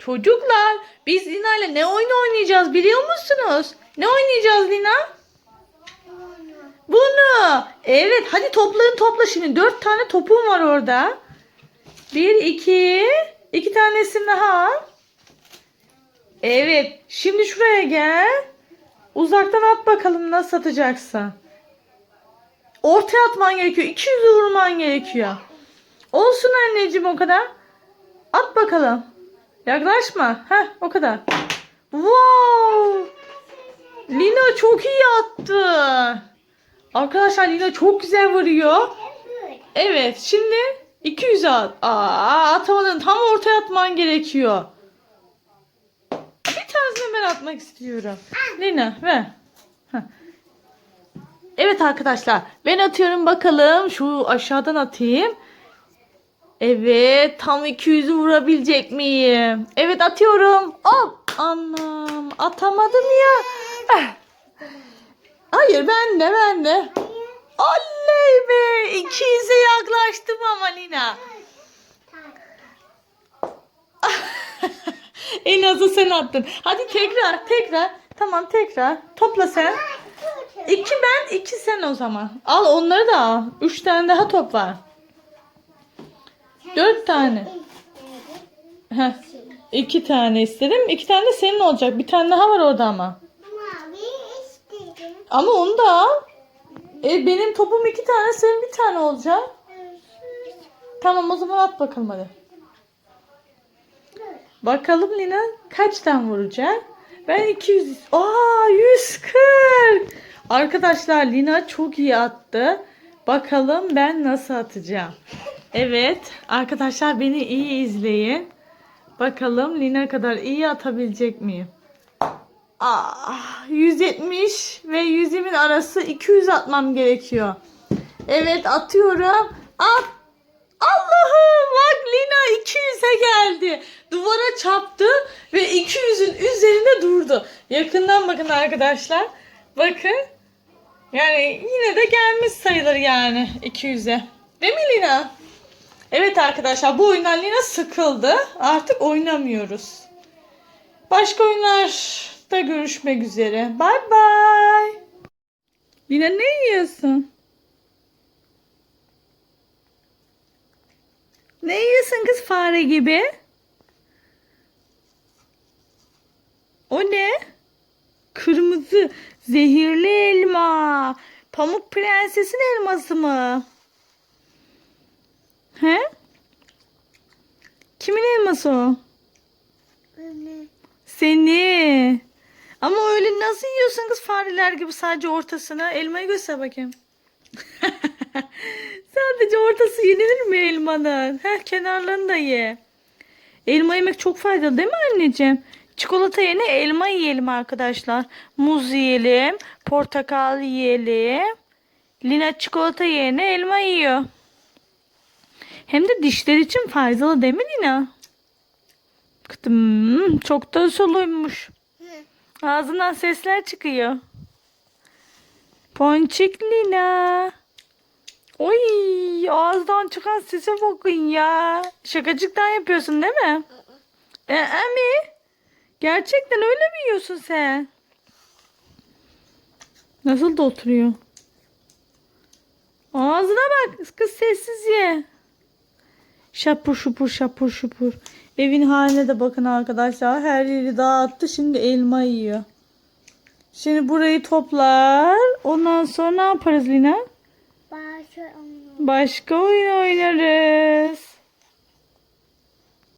Çocuklar biz Lina ile ne oyun oynayacağız biliyor musunuz? Ne oynayacağız Lina? Bunu. Evet hadi toplayın topla şimdi. Dört tane topum var orada. Bir, iki. iki tanesini daha. Evet. Şimdi şuraya gel. Uzaktan at bakalım nasıl atacaksın. Ortaya atman gerekiyor. 200 vurman gerekiyor. Olsun anneciğim o kadar. At bakalım. Yaklaşma. Heh o kadar. Wow. Lina çok iyi attı. Arkadaşlar Lina çok güzel vuruyor. Evet şimdi 200 at. Aa atamadın. Tam ortaya atman gerekiyor. Bir tanesini ben atmak istiyorum. Lina ver. Evet arkadaşlar ben atıyorum bakalım. Şu aşağıdan atayım. Evet tam 200'ü vurabilecek miyim? Evet atıyorum. Hop anam atamadım ya. Hayır ben de ben de. Oley be 200'e yaklaştım ama Lina. en azı sen attın. Hadi tekrar tekrar. Tamam tekrar. Topla sen. İki ben iki sen o zaman. Al onları da al. Üç tane daha top var. Tane. Heh. İki tane istedim. İki tane de senin olacak. Bir tane daha var orada ama. Ama onu da al. E, benim topum iki tane, senin bir tane olacak. Tamam o zaman at bakalım hadi. Bakalım Lina kaçtan vuracak? Ben 200. Aa 140. Arkadaşlar Lina çok iyi attı. Bakalım ben nasıl atacağım. Evet arkadaşlar beni iyi izleyin. Bakalım Lina kadar iyi atabilecek miyim? Ah, 170 ve 120'nin arası 200 atmam gerekiyor. Evet atıyorum. At. Allah'ım bak Lina 200'e geldi. Duvara çarptı ve 200'ün üzerinde durdu. Yakından bakın arkadaşlar. Bakın. Yani yine de gelmiş sayılır yani 200'e. Değil mi Lina? Evet arkadaşlar bu oyundan Lina sıkıldı. Artık oynamıyoruz. Başka oyunlarda görüşmek üzere. Bay bay. Lina ne yiyorsun? Ne yiyorsun kız fare gibi? O ne? Kırmızı zehirli elma. Pamuk prensesin elması mı? He? Kimin elması o? Anne. Seni. Ama öyle nasıl yiyorsun kız fareler gibi sadece ortasına? Elmayı göster bakayım. sadece ortası yenilir mi elmanın? Heh, kenarlarını da ye. Elma yemek çok faydalı değil mi anneciğim? Çikolata yerine elma yiyelim arkadaşlar. Muz yiyelim. Portakal yiyelim. Lina çikolata yerine elma yiyor. Hem de dişler için faydalı değil mi Lina? Kıtım, çok da soluymuş. Ağzından sesler çıkıyor. Ponçik Lina. Oy ağızdan çıkan sese bakın ya. Şakacıktan yapıyorsun değil mi? E, mi? Gerçekten öyle mi yiyorsun sen? Nasıl da oturuyor? Ağzına bak. Kız sessiz ye. Şapur şupur şapur şupur. Evin haline de bakın arkadaşlar. Her yeri dağıttı. Şimdi elma yiyor. Şimdi burayı toplar. Ondan sonra ne yaparız Lina? Başka oyun oynarız.